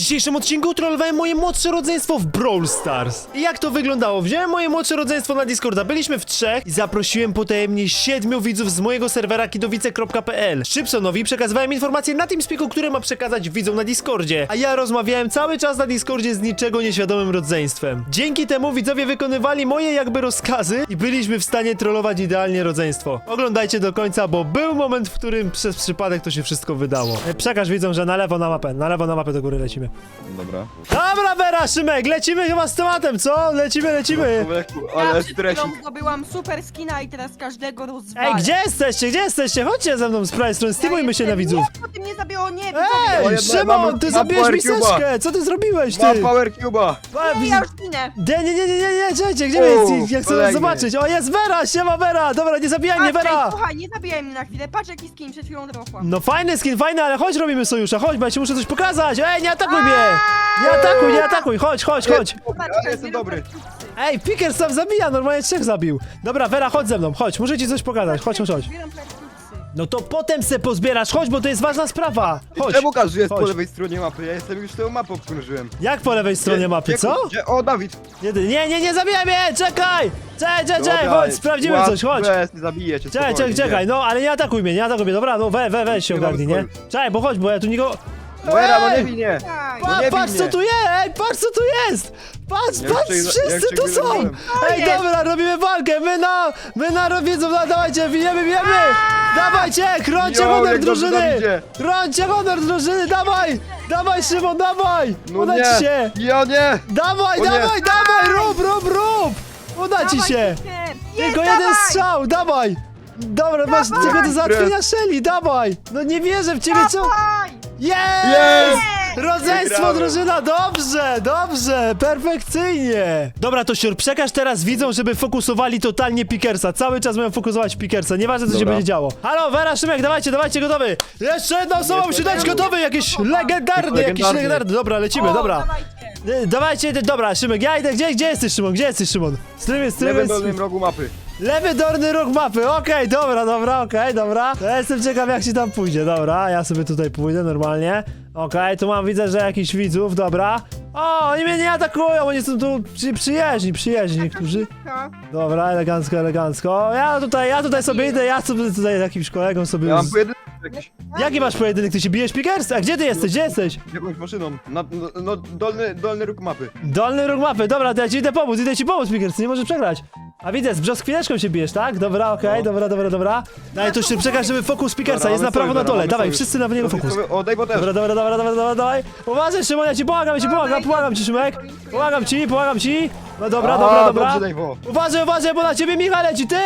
dzisiejszym odcinku trollowałem moje młodsze rodzeństwo w Brawl Stars. I jak to wyglądało? Wziąłem moje młodsze rodzeństwo na Discorda, byliśmy w trzech i zaprosiłem potajemnie siedmiu widzów z mojego serwera kidowice.pl. Szybsonowi przekazywałem informacje na TeamSpeaku, które ma przekazać widzom na Discordzie, a ja rozmawiałem cały czas na Discordzie z niczego nieświadomym rodzeństwem. Dzięki temu widzowie wykonywali moje jakby rozkazy i byliśmy w stanie trollować idealnie rodzeństwo. Oglądajcie do końca, bo był moment, w którym przez przypadek to się wszystko wydało. E, Przekaż widzom, że na lewo na mapę, na lewo na mapę do góry lecimy. Dobra. Dobra, Vera, Szymek, lecimy chyba z tematem, co? Lecimy, lecimy. Ale ja przed stresik. chwilą zdobyłam super skina i teraz każdego rozwalę. Ej, gdzie jesteście, gdzie jesteście? Chodźcie ze mną z prawej strony, stymujmy się na widzów. Nie, bo ty mnie zabiło, nie, Ej, O, jedna- Szymon, mam- ty mam zabiłeś Power miseczkę, co ty zrobiłeś, ty? Mam Power Cube'a! Pa- nie, ja już ginę. Nie, nie, nie, nie, nie, nie, czekajcie, gdzie U, jesteście? Ja chcę kolejny. zobaczyć. O, jest Vera, siema Vera, dobra, nie zabijaj mnie, Patrz, ej, Vera. słuchaj, nie zabijaj mnie na chwilę, patrz jaki skin przed chwilą dropła. No fajny skin, fajny, ale chodź robimy sojusza, chodź, bo ja ci muszę coś pokazać. Ej, nie atakuj mnie! Nie atakuj, nie atakuj, chodź, chodź, chodź. Patrz, Ja jestem dobry. Ej, Pickers sam zabija, normalnie trzech zabił. Dobra, Vera, chodź ze mną, chodź, muszę ci coś pokazać, chodź, chodź, chodź. Zbieram. No to potem se pozbierasz, chodź, bo to jest ważna sprawa. Chodź. Czemu każdy jest po chodź. lewej stronie mapy? Ja jestem już tą mapą obkrążyłem. Jak po lewej stronie mapy, co? Gdzie? O, Dawid! Nie, nie, nie, nie zabijaj mnie, czekaj! Czekaj, czekaj, czekaj, Dobra, chodź, sprawdzimy coś, chodź. Bez, nie zabiję cię, Czekaj, czekaj, czekaj, no ale nie atakuj mnie, nie atakuj mnie, dobra, no we, we, weź się Nie mamy ogarnij, nie? sporu. Czekaj, bo chodź, bo ja tu nikogo... Wera, no nie winie! Pa, nie patrz co tu jest, ej, patrz co tu jest! Patrz, Ja patrz, ja wszyscy tu są! Ej, jest. dobra, robimy walkę, my na, my na widzów, no, dawajcie, bijemy, bijemy! Dawajcie, chroncie Jo, honor drużyny! idzie. Chroncie honor drużyny, dawaj! Dawaj, Szymon, dawaj! No Uda nie! ci się! Ja nie! Dawaj, O nie. dawaj, dawaj, rób, rób, rób! Uda ci się! Tylko jeden strzał, dawaj! Dobra, masz tylko do załatwienia Shelly, dawaj! No nie wierzę w ciebie, co? Dawaj. Jest! Jest! Rodzeństwo, Wygrałem. drużyna, dobrze, dobrze, perfekcyjnie! Dobra, to siur, przekaż teraz widzom, żeby fokusowali totalnie Pickersa. Cały czas mają fokusować Pickersa, nieważne co się Dobra. będzie działo. Halo, Vera, Szymek, dawajcie, dawajcie, gotowy! Jeszcze jedna osoba musi dać gotowy, jakiś legendarny, jakiś Legendarny. legendarny. Dobra, lecimy, O, dobra. dawajcie. E, Dawajcie, ty- dobra, Szymek, ja idę, gdzie, gdzie jesteś, Szymon, gdzie jesteś, Szymon? W którym lewym jest... dolnym rogu mapy. Lewy dolny róg mapy, okej, dobra, dobra, okej, dobra. Ja jestem ciekaw jak się tam pójdzie, dobra, ja sobie tutaj pójdę normalnie. Okej, tu mam, widzę, że jakiś widzów, dobra. O, oni mnie nie atakują, oni są tu przy, przyjaźni, przyjaźni niektórzy. Dobra, elegancko, elegancko. Ja tutaj, ja tutaj sobie idę, ja sobie tutaj z jakimś kolegą sobie... Ja mam jakiś. Jaki masz pojedynek, ty się bijesz Pickers? A gdzie ty jesteś, gdzie jesteś? Jakąś maszyną. Na, no, no, dolny, dolny róg mapy. Dolny róg mapy, dobra, to ja ci idę pomóc, idę ci pomóc, Pickers, nie możesz przegrać. A widzę, z brzoskwineczką się bijesz, tak? Dobra, okej, No. dobra, dobra, dobra. Daj, to się przekaż, żeby fokus Pickersa, Dobra, jest na mamy prawo na dole, mamy dawaj, sojusz. wszyscy na niego fokus. O, daj. Dobra, dobra, dobra, dobra, dobra, dawaj. Uważaj, Szymon, ja ci pomagam, ja ci pomagam, pomagam ci, Szymek. Pomagam ci, pomagam ci. No dobra, A, dobra, dobra. Dobrze, daj bo. Uważaj, uważaj, bo na ciebie Michał leci, ty!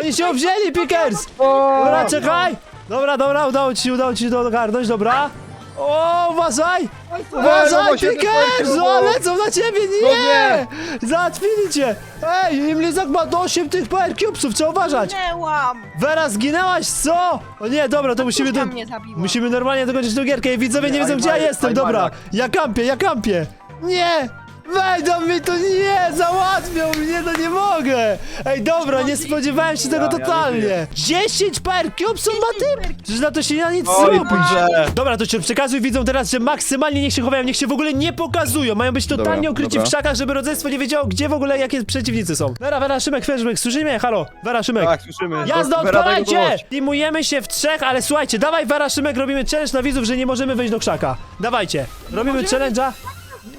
Oni się wzięli, Pickers! Dobra, czekaj! Dobra, dobra, udało ci się, udało ci się to ogarnąć, dobra. O, uważaj! Uważaj, no, się Pickers! wykończyło. O, lecą na ciebie, No nie! nie. Załatwili cię! Ej, Imlizak ma do 8 tych power cubesów, trzeba uważać! Zginęłam. Vera, zginęłaś, co? O nie, dobra, to musimy... Musimy Do... mnie zabiła. Musimy normalnie dokończyć tę gierkę i widzowie nie Nie, wiedzą gdzie ja jestem, dobra. Ja kampię, ja kampię. Nie! Wejdą mi tu, nie! Załatwią mnie, no nie mogę! Ej, dobra, nie spodziewałem się tego Ja- ja nie totalnie. żyję. 10 power cubes on ma typ! Przecież na to się nie da nic Oj, zrobić. Boże. Dobra, to cię przekazuj widzą teraz, że maksymalnie niech się chowają, niech się w ogóle nie pokazują. Mają być totalnie Dobra, ukryci dobra. w krzakach, żeby rodzeństwo nie wiedziało, gdzie w ogóle jakie przeciwnicy są. Vera, Vera, Szymek, Szymek, słyszycie mnie? Halo, Vera, Szymek. Tak, słyszymy. Jazda, Wera, daj odpalajcie! Teamujemy się w trzech, ale słuchajcie, dawaj Wera Szymek, robimy challenge na widzów, że nie możemy wejść do krzaka. Dawajcie, robimy challenge'a.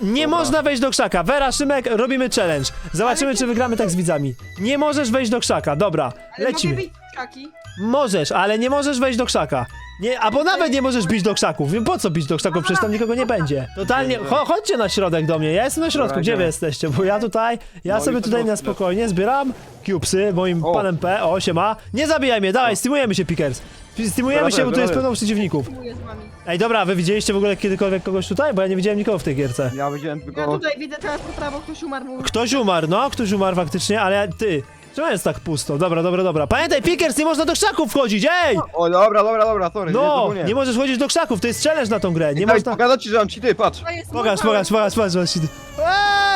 Nie Dobra. można wejść do krzaka. Wera Szymek, robimy challenge. Zobaczymy, Ale czy wygramy tak z widzami. Nie możesz wejść do krzaka, dobra, Ale lecimy. mogę być krzaki? Możesz, ale nie możesz wejść do krzaka. Nie, albo nawet nie możesz bić do krzaków. Wiem po co bić do krzaków, przecież tam nikogo nie będzie. Totalnie. Cho, chodźcie na środek do mnie. Ja jestem na środku. Dobra, Gdzie wy idziemy. jesteście? Bo ja tutaj. Ja No, sobie tutaj na spokojnie zbieram cubesy moim O. panem P. O, siema. Nie zabijaj mnie, dawaj, stymujemy się, Pickers. Stymujemy Dobra, się, bo tu jest pełno przeciwników. Próbuję z wami. Ej, dobra, wy widzieliście w ogóle kiedykolwiek kogoś tutaj? Bo ja nie widziałem nikogo w tej gierce. Ja widziałem Ja tylko... tutaj widzę teraz po prawo, ktoś umarł. Mówił, Ktoś umarł, no, ktoś umarł faktycznie, ale ty. Czemu jest tak pusto? Dobra, dobra, dobra. Pamiętaj, Pickers, nie można do krzaków wchodzić, ej! O, dobra, dobra, dobra, sorry. No, nie, możesz wchodzić do krzaków, to jest challenge na tą grę, nie Nie Daj, można... pokazać ci, że mam cheaty, patrz. to jest Pokaż, mój pokaż, pokaż, pokaż, pokaż.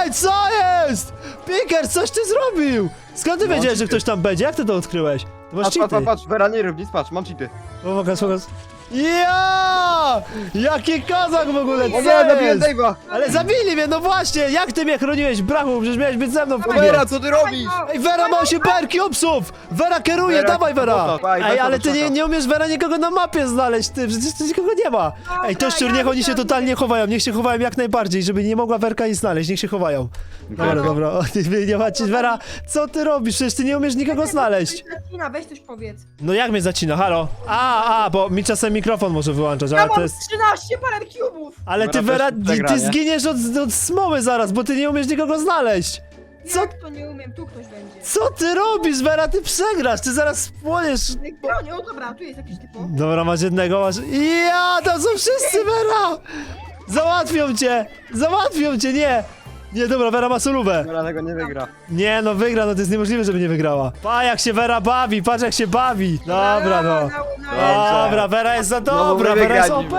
Ej, co jest? Pickers, coś ty zrobił! Skąd ty No, wiedziałeś, że cheaty. ktoś tam będzie? Jak ty to odkryłeś? To masz Patrz, patrz, cheaty. patrz, patrz, Vera, nie rób nic, patrz, mam cheaty. O, Pokaż, pokaż. Ja! Jaki kozak w ogóle, O co nie, zabiłem jest? Dave'a! Ale zabili mnie, no właśnie, jak ty mnie chroniłeś, brachu, przecież miałeś być ze mną w klubie. Vera, co ty robisz? Ej, Vera ma 8 per cubesów! Vera kieruje, Vera, dawaj Vera! dawaj, Ej, weź ale ty nie, nie umiesz Vera nikogo na mapie znaleźć, ty, przecież tu nikogo nie ma! Ej, to szczur, niech oni się totalnie chowają, niech się chowają jak najbardziej, żeby nie mogła Werka ich znaleźć, niech się chowają. Dobra, dobra, o, ty wy nie macie, Vera, co ty robisz? Przecież ty nie umiesz nikogo znaleźć. Tina, weź coś powiedz. No jak mnie zacina, halo? A, a, bo mi czasem mikrofon może wyłączać, ale to jest... 13 parę cubów! Ale ty, Vera Vera, też ty, ty nie? zginiesz od, od smoły zaraz, bo ty nie umiesz nikogo znaleźć. Co, Jak to nie umiem? Tu ktoś będzie. co ty robisz, Vera? Ty przegrasz, ty zaraz spłoniesz. Bronię, o dobra, tu jest jakiś typo. Dobra, masz jednego, masz... Ja, tam są wszyscy, Vera! Załatwią cię! Załatwią cię, nie! Nie, dobra, Vera ma solówę. Vera tego nie wygra. Nie, no wygra, no to jest niemożliwe, żeby nie wygrała. Pa, jak się Vera bawi, patrz jak się bawi. Dobra, no. Dobra, Vera jest za dobra, Vera jest OP.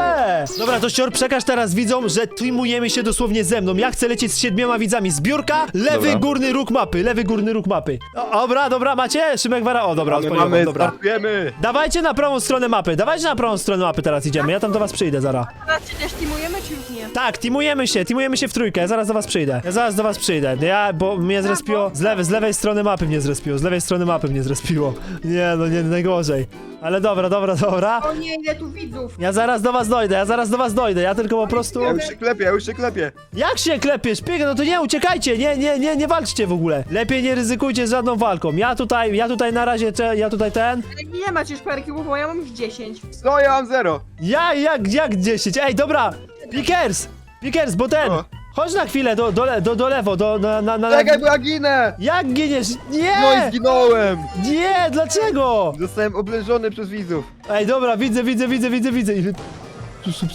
Dobra, to Sior, przekaż teraz widzom, że teamujemy się dosłownie ze mną. Ja chcę lecieć z siedmioma widzami. Zbiórka, lewy Dobra. górny róg mapy, lewy górny róg mapy. O, dobra, dobra, macie? Szymek Vera, o dobra, My odpowiedział, mamy, dobra. startujemy! Dawajcie na prawą stronę mapy, dawajcie na prawą stronę mapy teraz idziemy, ja tam do was przyjdę zaraz. Teraz się też teamujemy, czy już nie? Tak, teamujemy się, teamujemy się w trójkę, ja zaraz do was przyjdę. Ja zaraz do was przyjdę. Ja, bo mnie zrespiło, z, lewej, z lewej strony mapy mnie zrespiło, z lewej strony mapy mnie zrespiło. Nie, no nie, najgorzej. Ale dobra, dobra, dobra. O nie, ile tu widzów! Ja zaraz do was dojdę, ja zaraz do was dojdę, ja tylko po prostu... Ja już się klepię, ja już się klepię! Jak się klepiesz? Piega, no to nie, uciekajcie, nie, nie, nie, nie walczcie w ogóle. Lepiej nie ryzykujcie z żadną walką. Ja tutaj, ja tutaj na razie, cze- ja tutaj ten... Ale Nie macie już cubów, bo ja mam już 10. Co, ja mam zero! Ja, jak, jak 10? Ej, dobra! Pickers! Pickers, bo ten! O. Chodź na chwilę do, do, do, do lewo, do, na, na, na, Czekaj, bo ja ginę! Jak giniesz? No i Nie! zginąłem! Nie, dlaczego? Zostałem oblężony przez widzów. Ej, dobra, widzę, widzę, widzę, widzę, widzę. Ile...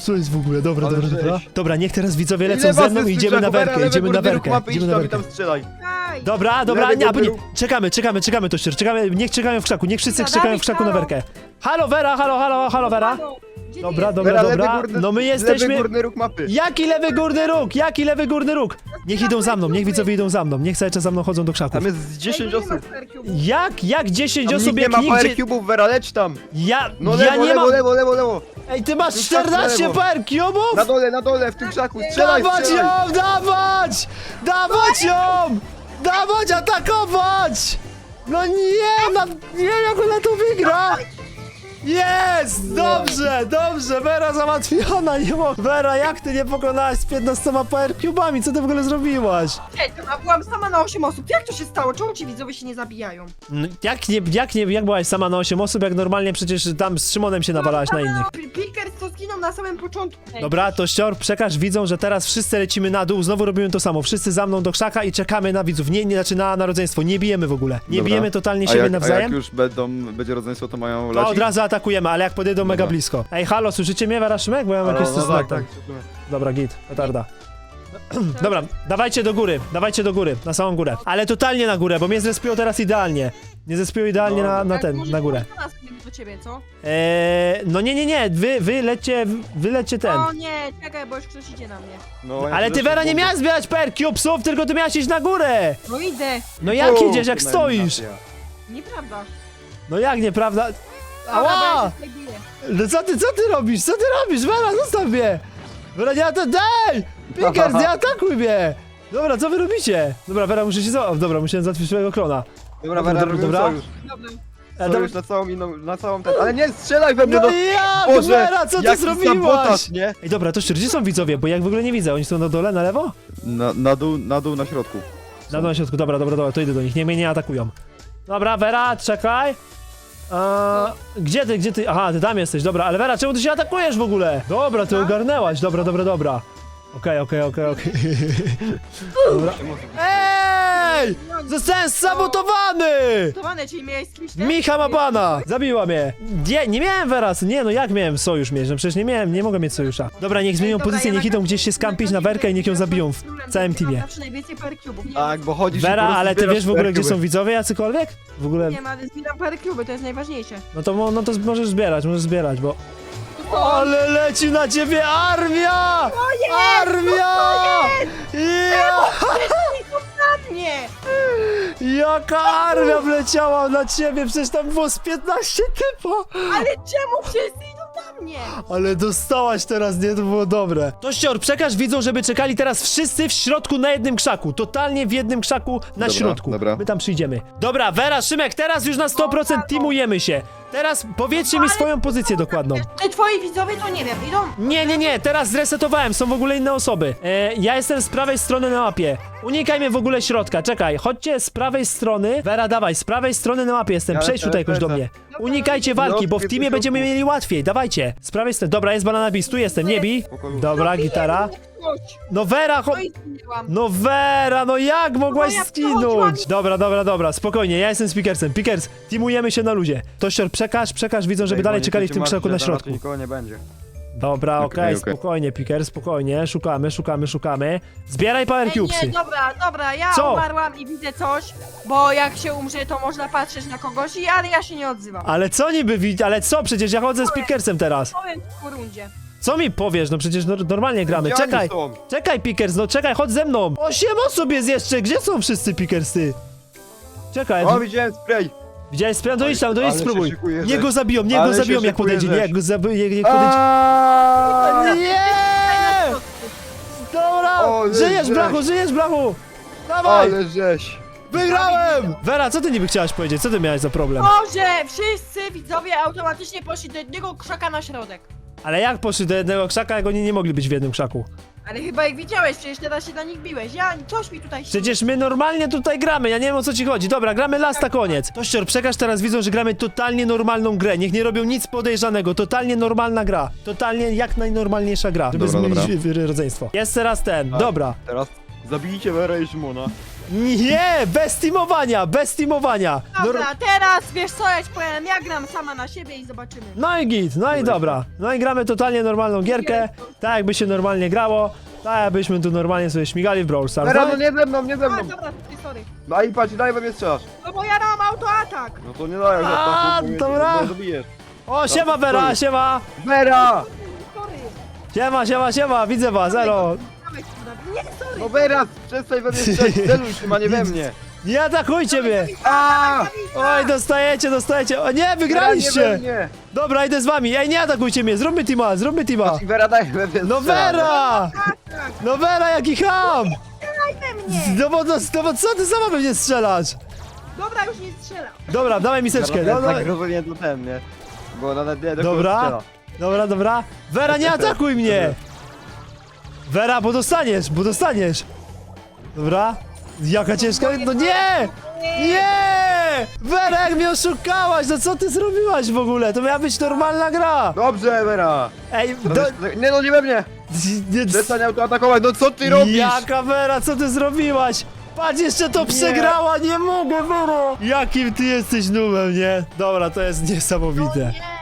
Co, jest w ogóle? Dobra, Ale dobra, dobra. żeś. Dobra, niech teraz widzowie lecą Ile ze was mną jest i idziemy na werkę, lewy idziemy na górny werkę, mapy, idziemy idź na tam i werkę. tam strzelaj. Dobra, dobra, Lewy nie, albo nie. górny. Czekamy, czekamy, czekamy to szczerze, czekamy, niech czekają w krzaku, niech wszyscy czekają w krzaku na halo. werkę. Halo Vera, halo, halo, halo Vera. Halo, Dobra, dobra, lewy dobra. górny, No my Lewy jesteśmy... górny róg mapy. Jaki lewy górny róg? Jaki lewy górny róg? Niech idą za mną, niech widzowie idą za mną, niech cały czas za mną chodzą do krzaków. Tam jest 10 Ej, nie ma osób. Jak, jak 10 Tam osób, nie jak ma nigdzie... power cube'ów, Vera, leć tam! Ja, No ja lewo, nie lewo, mam... lewo, lewo, lewo! Ej, ty masz Tu tak 14 lewo. par? Na dole, na dole, w tym krzaku, strzelaj, Dawać strzelaj! ją, dawać! Dawać ją! Dawać, atakować! No nie, na, nie, jak ona to wygra! Jest! Dobrze, dobrze, Vera załatwiona, nie mo... Vera, jak ty nie pokonałaś z 15 power cubami? Co ty w ogóle zrobiłaś? Ej, a byłam sama na 8 osób. Jak to się stało? Czemu ci widzowie się nie zabijają? No, jak nie, jak nie, jak byłaś sama na 8 osób, jak normalnie przecież tam z Szymonem się nawalałaś na innych? Pickers na samym początku. Dobra, to ścior, przekaż widzom, że teraz wszyscy lecimy na dół, znowu robimy to samo. Wszyscy za mną do krzaka i czekamy na widzów. Nie, nie, znaczy na narodzeństwo. Nie bijemy w ogóle. Nie Dobra. bijemy totalnie A siebie jak, a nawzajem. jak już będą, będzie rodzeństwo, to mają To lecieć? od razu atakujemy, ale jak podjedą mega Dobra. blisko. Ej, halo, słyszycie mnie, Wera Szymek? Bo ja mam No, jakieś no, no, tak, tak. Dobra, git, petarda. Dobra, dawajcie do góry, dawajcie do góry, na samą górę. Ale totalnie na górę, bo mnie zrespiło teraz idealnie. Nie zrespiło idealnie No, na, na tak, ten, na górę. do nas do ciebie, co? Eee, no nie, nie, nie, wy, wy lecie, wy lecie ten. O nie, czekaj, bo już ktoś idzie na mnie. No, ja Ale ty, zresztą Vera, nie miałaś zbierać per cubesów, tylko ty miałaś iść na górę! No idę. No jak O, idziesz, jak stoisz? eliminacja. Nieprawda. No jak, nieprawda? Dobra, Ała! ja się znajduję. No co ty, co ty robisz? Co ty robisz? Vera, zostaw mnie! Vera, nie atakuj! Daj! Pickers, nie atakuj mnie! Dobra, co wy robicie? Dobra, Vera, muszę się za... Dobra, musiałem załatwić swojego klona. Dobra, Dobra, Vera, dobra, robimy dobra. sojusz. Dobra. E, Sojusz dobra- na całą inną, na całą ten... Ale nie, strzelaj we mnie, No no! ja, Boże, Vera, co ty jaki zrobiłaś? sabotaż, nie? Ej, dobra, to szczerze, gdzie są widzowie? Bo ja w ogóle nie widzę. Oni są na dole, na lewo? Na, na dół, na dół, na środku. Na dole, na środku. Dobra, dobra, dobra, to idę do nich. Niech mnie nie atakują. Dobra, Vera, czekaj. A, gdzie ty, gdzie ty? Aha, ty tam jesteś, dobra, ale Vera, czemu ty się atakujesz w ogóle? Dobra, ty ogarnęłaś, dobra, dobra, dobra. Okej, okej, okej, okej. Dobra. Ej! Zostałem sabotowany! Towane, czyli miałeś z kimś ten? Micha ma bana! Zabiła mnie! Nie, nie miałem Veras, nie no jak miałem sojusz mieć? No przecież nie miałem, nie mogę mieć sojusza. Dobra, niech zmienią Dobra, pozycję, ja niech na idą gdzieś się skampić na werkę i niech ją zabiją w całym teamie. Zawsze najwięcej. Nie, Tak, bo chodzisz i po prostu ale ty zbierasz wiesz w ogóle gdzie perkuby. są widzowie jacykolwiek? W ogóle, nie ale zbieram parę cuby, to jest najważniejsze. no to, mo- no to możesz zbierać, możesz zbierać, bo... Ale leci na ciebie armia! Armia! Ja! Mnie! Jaka armia wleciała na ciebie? Przecież tam było z 15 typo! Ale czemu wszyscy idą na mnie. Ale dostałaś teraz, nie? To było dobre. Tościor, przekaż widzom, żeby czekali teraz wszyscy w środku na jednym krzaku. Totalnie w jednym krzaku na Dobra, środku. dobra. My tam przyjdziemy. Dobra, Wera, Szymek, teraz już na 100% teamujemy się. Teraz powiedzcie mi swoją pozycję dokładną. Te twoi widzowie to nie wiem, idą... Nie, nie, nie, teraz zresetowałem, są w ogóle inne osoby. E, ja jestem z prawej strony na mapie. Unikajmy w ogóle środka, czekaj, chodźcie z prawej strony. Wera, dawaj, z prawej strony na mapie jestem, Ja przejdź tutaj jakoś do mnie. Unikajcie walki, bo w No, teamie będziemy mieli łatwiej, dawajcie. Z prawej strony, dobra, jest banana bis, tu jestem, nie bij. Dobra, gitara. Chodź. No Wera, cho... No i zginęłam. No Wera, no jak mogłaś No ja skinąć? Dobra, dobra, dobra, spokojnie, ja jestem Speakersem. Pickers, teamujemy się na luzie. Tościor, przekaż, przekaż widzą, żeby Ej, dalej bo nie czekali w tym tłumaczcie, krzaku na środku. Nikogo nie będzie. Dobra, okej, Okej, okej. spokojnie, Picker, spokojnie. Szukamy, szukamy, szukamy. Zbieraj power Ej, cubesy. nie, dobra, dobra, ja Co? umarłam i widzę coś, bo jak się umrze, to można patrzeć na kogoś, i ale ja się nie odzywam. Ale co niby widz, ale co? Przecież ja chodzę z Pickersem teraz. Powiem po rundzie. Co mi powiesz? No przecież nor- normalnie gramy. Gdzie oni Czekaj, są? czekaj Pickers, no czekaj, chodź ze mną. Osiem osób jest jeszcze, gdzie są wszyscy Pickersy? Czekaj, O, widziałem spray! widziałeś sprawę? To idź tam, to idź Ale się spróbuj. szykuje Nie go zabiją, nie go Ale się zabiją jak szykuje podejdzie, nie go zabiją, jak podejdzie. Aaaa! Nie! Dobra! Żyjesz, żeś. brachu, żyjesz, brachu! Dawaj! Ale żeś! Wygrałem! Wera, co ty niby chciałaś powiedzieć? Co ty miałeś za problem? Może wszyscy widzowie automatycznie poszli do jednego krzaka na środek. Ale jak poszli do jednego krzaka, jak oni nie mogli być w jednym krzaku? Ale chyba ich widziałeś, przecież teraz się na nich biłeś. Ja, coś mi tutaj się... Przecież my normalnie tutaj gramy, ja nie wiem o co ci chodzi. Dobra, gramy lasta koniec. Tościor, przekaż teraz widzą, że gramy totalnie normalną grę. Niech nie robią nic podejrzanego. Totalnie normalna gra. Totalnie jak najnormalniejsza gra. Żeby Dobra, zmienić dobra. rodzeństwo. Jest teraz ten. Tak. Dobra. Teraz zabijcie Werę i Szymona. Nie! Bez teamowania! Bez teamowania! Nor- Dobra, teraz wiesz co, ja ci powiem, ja gram sama na siebie i zobaczymy. No i git, no i dobra. No i gramy totalnie normalną gierkę. Tak jakby się normalnie grało. Tak jakbyśmy tu normalnie sobie śmigali w Brawl Stars. Wera, No no i- nie ze mną, nie ze A, mną! dobra, sorry, sorry. Daj patrz, daj we mnie strzelasz. No bo ja mam autoatak. No to nie dajesz A, ataku, bo mnie- dobra. zabijesz. O, siema Vera, siema! Vera! Sorry. Siema, siema, siema, widzę was, elo. No Vera, przestań we mnie strzelać, celuj a nie we mnie. Nie atakujcie mnie! A! Oj, dostajecie, dostajecie. O nie, Vera, nie we wygraliście! mnie. Dobra, idę z wami. Ej, nie atakujcie mnie, zróbmy teama, zróbmy teama. Vera, daj we mnie No. Vera! No Vera, jaki ham! Daj we mnie. No bo, no, no bo co ty sama we mnie strzelasz? Dobra, już nie strzelam. Dobra, dawaj miseczkę. No, no. Tak rozumiem to ten, nie? Bo nawet nie do Dobra, strzela. dobra, dobra. Vera, nie atakuj mnie! Vera, bo dostaniesz, bo dostaniesz. Dobra. Jaka ciężka... No nie! Nie! Vera, jak mnie oszukałaś, no co ty zrobiłaś w ogóle? To miała być normalna gra. Dobrze, Vera! Ej, do... Nie no, nie we mnie! nie, Przestań autoatakować, no co ty robisz? Jaka Vera, co ty zrobiłaś? Patrz, jeszcze to przegrała, nie mogę, Vera! Jakim ty jesteś nubem, nie? Dobra, to jest niesamowite. Nie.